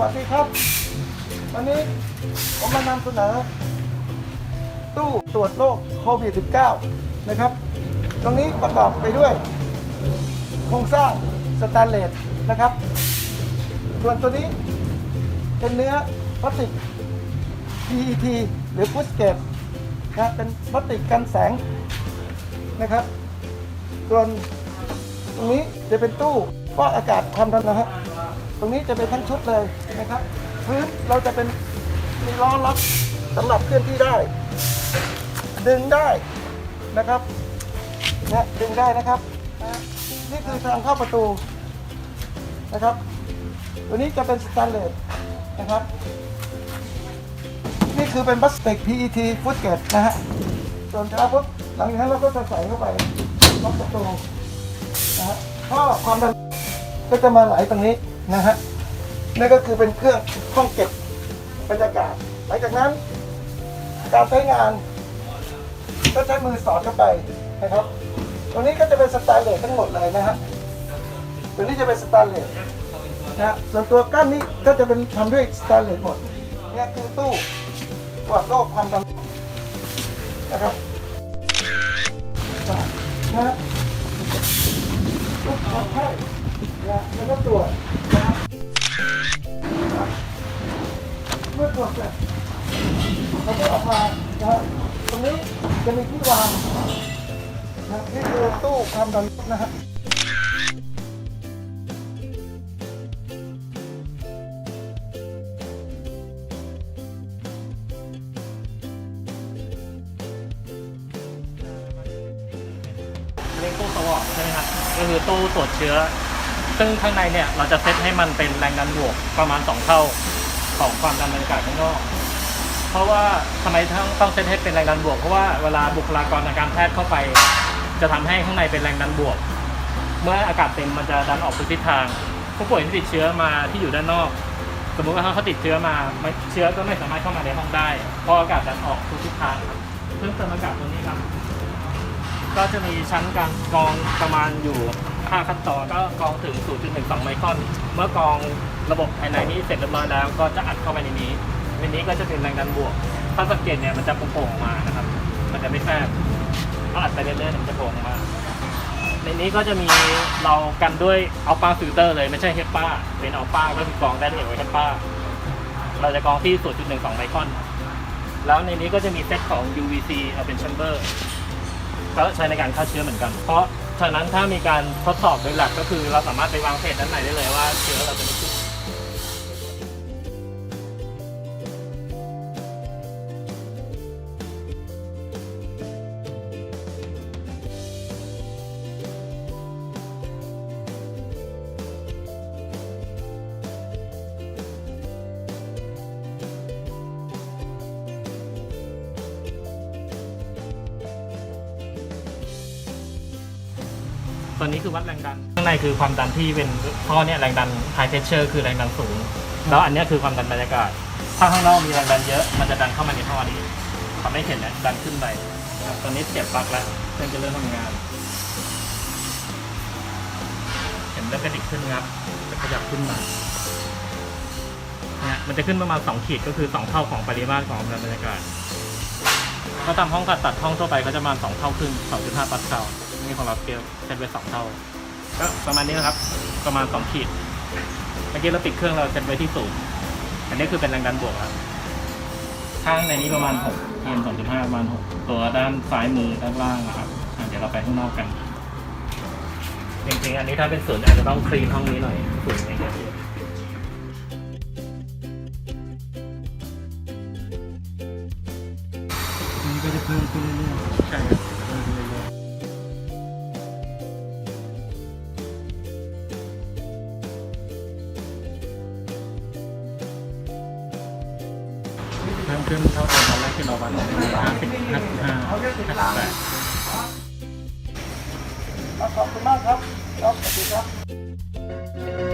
วัสดีครับ วันนี้ผมมานำเสนอ ตู้ตรวจโรคโควิด -19 นะครับ ตรงนี้ประกอบไปด้วย โครงสร้างสแตนเลสนะครับ ส่วนตัวนี้เป็นเนื้อพลาสติก PET หรือพุชเกตนะเป็นพลาสติกกันแสงนะครับ ส่วนตรงนี้จะเป็นตู้ฟอกอากาศความดันนะฮะ ตรงนี้จะเป็นทั้งชุดเลยนะครับพื้นเราจะเป็นมีล้อล็อกสำหรับเคลื่อนที่ได้ ดึงได้นะครับนี่ยดึงได้นะครับนะนี่คือทางเข้าประตูนะครับตัวนี้จะเป็นสแตนเลสนะครับ นี่คือเป็นพลาสติก PET ฟุตเกตนะฮะส่วนท้าปุ๊บหลังจากนั้นเราก็จะใส่เข้าไปล็อกประตูนะฮะท่อความดันก็จะมาไหลตรงนี้ นะฮะนั่นก็คือเป็นเครื่องห้องเก็บบรรยากาศ หลังจากนั้น การใช้งานก็ใช้มือสอดเข้าไปนะครับตรงนี้ก็จะเป็นสแตนเลสทั้งหมดเลยนะฮะตัวนี้จะเป็นสแตนเลสนะฮะส่วนตัวกั้นนี้ก็จะเป็นทำด้วยสแตนเลสหมดเนี่ยคือตู้ตรวจโรคความดันนะครับนะฮะ เมื่อตรวจเสร็จเราก็ออกมานะตรงนี้จะมีที่วางนะนี่คือตู้ความดันนะฮะเรียกตู้สวอปใช่ไหมครับก็คือตู้ตรวจเชื้อ ซึ่งข้างในเนี่ยเราจะเซตให้มันเป็นแรงดันบวกประมาณ 2 เท่า ของความดันบรรยากาศข้างนอก เพราะว่าทำไมต้องต้องเซตให้เป็นแรงดันบวก เพราะว่าเวลาบุคลากรทางการแพทย์เข้าไป จะทำให้ข้างในเป็นแรงดันบวก เมื่ออากาศเต็มมันจะดันออกไปทิศทาง ผู้ป่วยที่ติดเชื้อมาที่อยู่ด้านนอก สมมุติว่าเขาติดเชื้อมาเชื้อก็ไม่สามารถเข้ามาในห้องได้ เพราะอากาศดันออกทุกทิศทางครับเพิ่มเติมอากาศตัวนี้ครับ ก็จะมีชั้นการกรองประมาณอยู่ 5 ขั้นตอนก็กรองถึง 0.12 ไมครอน เมื่อกรองระบบภายในนี้เสร็จเรียบร้อยแล้ว ก็จะอัดเข้าไปในนี้ ในนี้ก็จะเป็นแรงดันบวก ถ้าสังเกตเนี่ยมันจะโป่งออกมานะครับ มันจะไม่แฟบก็อัดไปเรื่อยๆมันจะโป่งออกมา ในนี้ก็จะมีเรากันด้วยอัลฟาฟิลเตอร์เลยไม่ใช่เฮปป้าเป็นอัลฟาก็คือกรองได้เอียวเฮปป้าเราจะกรองที่ 0.12 ไมครอน แล้วในนี้ก็จะมีเซตของ UVC เอาเป็นแชมเบอร์ก็ใช้ในการฆ่าเชื้อเหมือนกัน เพราะ ฉะนั้นถ้ามีการทดสอบโดยหลักก็คือเราสามารถไปวางเพจด้านไหนได้เลยว่าเชื้อเราจะไม่ขึ้น ตัวนี้คือวัดแรงดัน ข้างในคือความดันที่เป็นท่อเนี่ยแรงดัน high pressure คือแรงดันสูง แล้วอันเนี้ยคือความดันบรรยากาศ ถ้าข้างนอกมีแรงดันเยอะ มันจะดันเข้ามาในท่อนี้ทำให้เห็นเนี่ยดันขึ้นไปครับตอนนี้เสียบปลั๊กแล้วเครื่องจะเริ่มทำงาน เห็นเริ่มกระดิกขึ้นครับจะขยับขึ้นมาเนี่ยมันจะขึ้นประมาณ 2 ขีดก็คือ 2 เท่าของปริมาตรของความดันบรรยากาศ ก็ตามห้องผ่าตัดห้องทั่วไปก็จะประมาณ 2 เท่าครึ่ง2.5ปาสคาล นี่ของเราสเกลเซตไว้2เท่า ก็ประมาณนี้นะครับ ประมาณ2ขีด เมื่อกี้เราปิดเครื่องเราเซตไว้ที่ศูนย์อันนี้คือเป็นแรงดันบวกครับ ข้างในนี้ประมาณ6 PM 2.5ประมาณ6ตัวด้านซ้ายมือด้านล่างนะครับอะเดี๋ยวเราไปข้างนอกกัน จริงๆ อันนี้ถ้าเป็นศูนย์อาจจะต้องคลีนห้องนี้หน่อยศูนย์อย่างเงี้ยมันก็จะเพิ่มขึ้นเรื่อยใช่ครับ พิ่มขึ้นเท่าเดิมตอนแรกที่เราวัดห้าสิบห้าสิบห้าห้าสิบแปดขอบคุณมากครับ ครับสวัสดีครับ